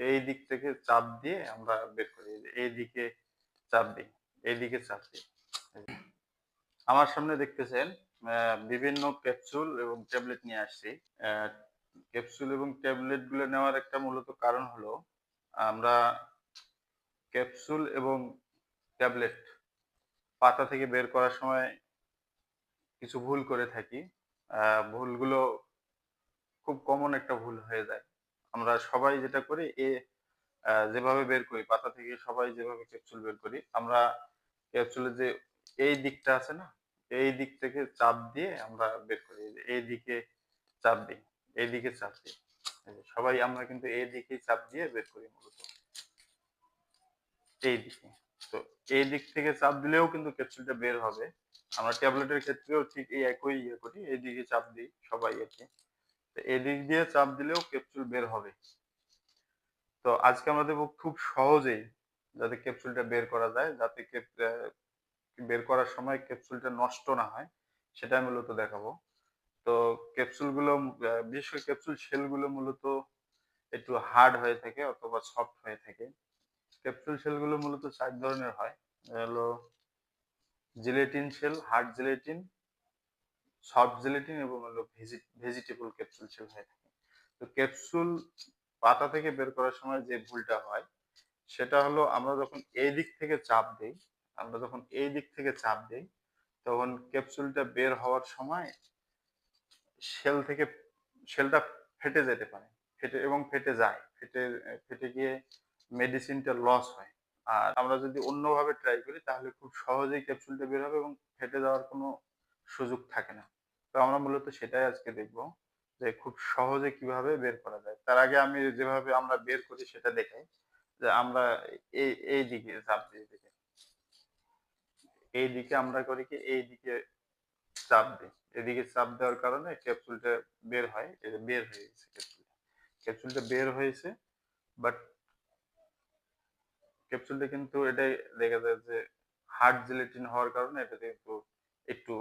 এই দিক থেকে চাপ দিয়ে আমরা বের করি। এই যে এই দিকে চাপ দিই, এই দিকে চাপ দিই। আমার সামনে দেখতেছেন বিভিন্ন ক্যাপসুল এবং ট্যাবলেট নিয়ে আসছি। ক্যাপসুল এবং ট্যাবলেটগুলো নেওয়ার একটা মূলত কারণ হলো, আমরা ক্যাপসুল এবং ট্যাবলেট পাতা থেকে বের করার সময় কিছু ভুল করে থাকি। ভুলগুলো খুব কমন একটা ভুল হয়ে যায়। আমরা সবাই যেটা করি, এ যেভাবে বের করি, পাতা থেকে সবাই যেভাবে ক্যাপসুল বের করি, আমরা ক্যাপসুলের যে এই দিকটা আছে না, এই দিক থেকে চাপ দিয়ে আমরা বের করি, এই দিকে চাপ দিই, এই দিকে চাপ দিই। সবাই আমরা কিন্তু এই দিকেই চাপ দিয়ে বের করি মূলত। এই দিকে। তো এই দিক থেকে চাপ দিলেও কিন্তু ক্যাপসুলটা বের হবে। আমরা ট্যাবলেটের ক্ষেত্রেও ঠিক এই একই ইয়ে করি, এই দিকে চাপ দিই সবাই তো এদিক দিয়ে চাপ দিলেও ক্যাপসুল বের হবে। তো আজকে আমরা দেবো খুব সহজেই যাতে ক্যাপসুলটা বের করা যায়, যাতে বের করার সময় ক্যাপসুলটা নষ্ট না হয় সেটা মূলত দেখাবো। তো ক্যাপসুলগুলো বিশেষ করে ক্যাপসুল শেলগুলো মূলত একটু হার্ড হয়ে থাকে অথবা সফট হয়ে থাকে। ক্যাপসুল শেলগুলো মূলত চার ধরনের হয়। হলো gelatin shell hard gelatin soft gelatin এবং হলো ভেজিটেবল ক্যাপসুল শেল হয়ে থাকে। তো ক্যাপসুল পাতা থেকে বের করার সময় যে ভুলটা হয়, সেটা হলো আমরা যখন এই দিক থেকে চাপ দেই, আমরা যখন এই দিক থেকে চাপ দেই, তখন ক্যাপসুলটা বের হওয়ার সময় শেল থেকে, শেলটা ফেটে যেতে পারে। ফেটে, এবং ফেটে যায়। ফেটে ফেটে গিয়ে মেডিসিনটা লস হয়। আর আমরা যদি অন্যভাবে ট্রাই করি, তাহলে খুব সহজেই ক্যাপসুলটা বের হবে এবং ফেটে যাওয়ার কোনো সুযোগ থাকে না। আমরা মূলত সেটাই আজকে দেখব যে খুব সহজে কীভাবে বের করা যায়। তার আগে আমি যেভাবে আমরা বের করি সেটা দেখাই, যে আমরা এই এই দিকে চাপ দিয়ে দেখে এই দিকে আমরা করি কি, এই দিকে চাপ দিই। এদিকে চাপ দেওয়ার কারণে ক্যাপসুলটা বের হয় বের হয়ে গেছে ক্যাপসুলটা। ক্যাপসুলটা বের হয়েছে, বাট ক্যাপসুলটা কিন্তু এটাই দেখা যায় যে হার্ড জিলেটিন হওয়ার কারণে এটাতে কিন্তু একটু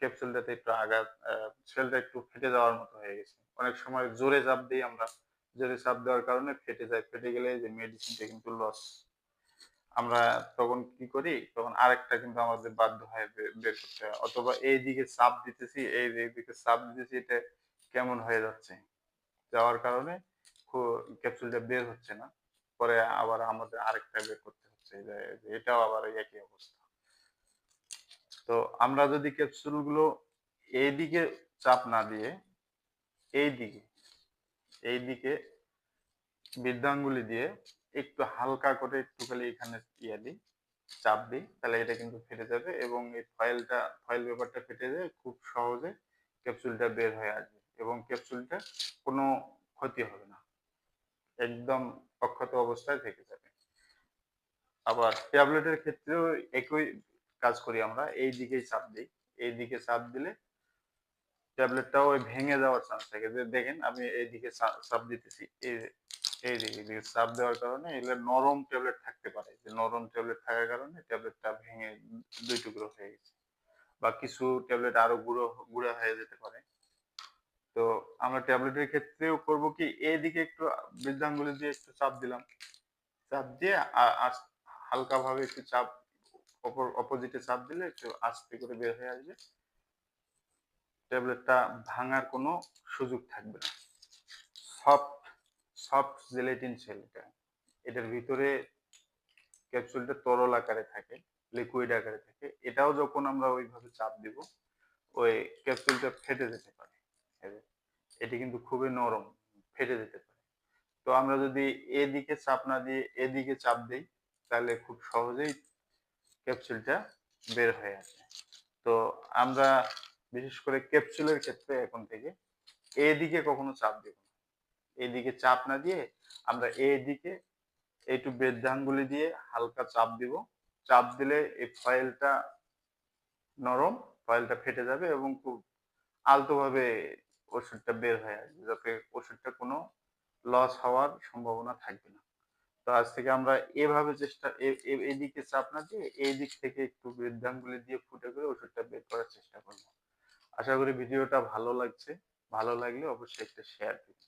ক্যাপসুলটাতে একটু আঘাত সেলটা একটু ফেটে যাওয়ার মতো হয়ে গেছে। অনেক সময় জোরে চাপ দিই আমরা। জোরে চাপ দেওয়ার কারণে ফেটে যায়। ফেটে গেলে যে মেডিসিনটা কিন্তু লস আমরা তখন কি করি? তখন আরেকটা কিন্তু আমাদের বাধ্য হয় বের করতে হয়। অথবা এই দিকে চাপ দিতেছি, এই দিকে চাপ দিতেছি, এটা কেমন হয়ে যাচ্ছে? যাওয়ার কারণে ক্যাপসুলটা বের হচ্ছে না। পরে আবার আমাদের আরেকটা বের করতে হচ্ছে। এটাও আবার একই অবস্থা। তো আমরা যদি ক্যাপসুলগুলো এইদিকে চাপ না দিয়ে এই দিকে এই দিকে বৃদ্ধাঙ্গুলি দিয়ে একটু হালকা করে একটু খালি এখানে ইয়ে দিই, চাপ দিই, তাহলে এটা কিন্তু ফেটে যাবে এবং এই ফয়েলটা, ফয়েল পেপারটা ফেটে যায়, খুব সহজে ক্যাপসুলটা বের হয়ে আসবে এবং ক্যাপসুলটা কোনো ক্ষতি হবে না। একদম অক্ষত অবস্থায় থেকে যাবে। আবার ট্যাবলেটের ক্ষেত্রেও একই কাজ করি আমরা এই দিকেই চাপ দিই। এই দিকে চাপ দিলে ট্যাবলেটটাও ওই ভেঙে যাওয়ার চান্স থাকে। যে দেখেন আমি এই দিকে চাপ দিতেছি। এই দিকে এদিকে চাপ দেওয়ার কারণে এগুলো নরম ট্যাবলেট থাকতে পারে। যে নরম ট্যাবলেট থাকার কারণে ট্যাবলেটটা ভেঙে দুই টুকরো হয়ে গেছে। বা কিছু ট্যাবলেট আরও গুঁড়ো, গুঁড়া হয়ে যেতে পারে। তো আমরা ট্যাবলেটের ক্ষেত্রেও করব কি, এইদিকে একটু বৃদ্ধাঙ্গুলি দিয়ে একটু চাপ দিলাম। চাপ দিয়ে আ- আস- হালকা ভাবে একটু চাপ অপোজিটে চাপ দিলে একটু আস্তে করে বের হয়ে আসবে। ট্যাবলেটটা ভাঙার কোনো সুযোগ থাকবে না। সফট সফট জেলেটিন সেল এটা এটার ভিতরে ক্যাপসুলটা তরল আকারে থাকে লিকুইড আকারে থাকে। এটাও যখন আমরা ওইভাবে চাপ দিব, ওই ক্যাপসুলটা ফেটে যেতে পারে। এটি কিন্তু খুবই নরম, ফেটে যেতে পারে। তো আমরা যদি এদিকে চাপ না দিয়ে এদিকে চাপ দিই, তাহলে খুব সহজেই ক্যাপসুলটা বের হয়ে আসে। তো আমরা বিশেষ করে ক্যাপসুলের ক্ষেত্রে এখন থেকে এদিকে কখনো চাপ দেব না। এদিকে চাপ না দিয়ে আমরা এদিকে একটু বৃদ্ধাঙ্গুলি দিয়ে হালকা চাপ দিব। চাপ দিলে এই ফয়েলটা নরম ফয়েলটা ফেটে যাবে এবং খুব আলতোভাবে ওষুধটা বের হয়ে আসবে, যাতে ওষুধটা কোনো লস হওয়ার সম্ভাবনা থাকবে না। তো আজ থেকে আমরা এভাবে চেষ্টা, এ- এ- এদিকে চাপ না দিয়ে এই দিক থেকে একটু বৃদ্ধাঙ্গুলি দিয়ে ফুটে করে ওষুধটা বের করার চেষ্টা করব। আশা করি ভিডিওটা ভালো লাগছে। ভালো লাগলে অবশ্যই একটা শেয়ার দিন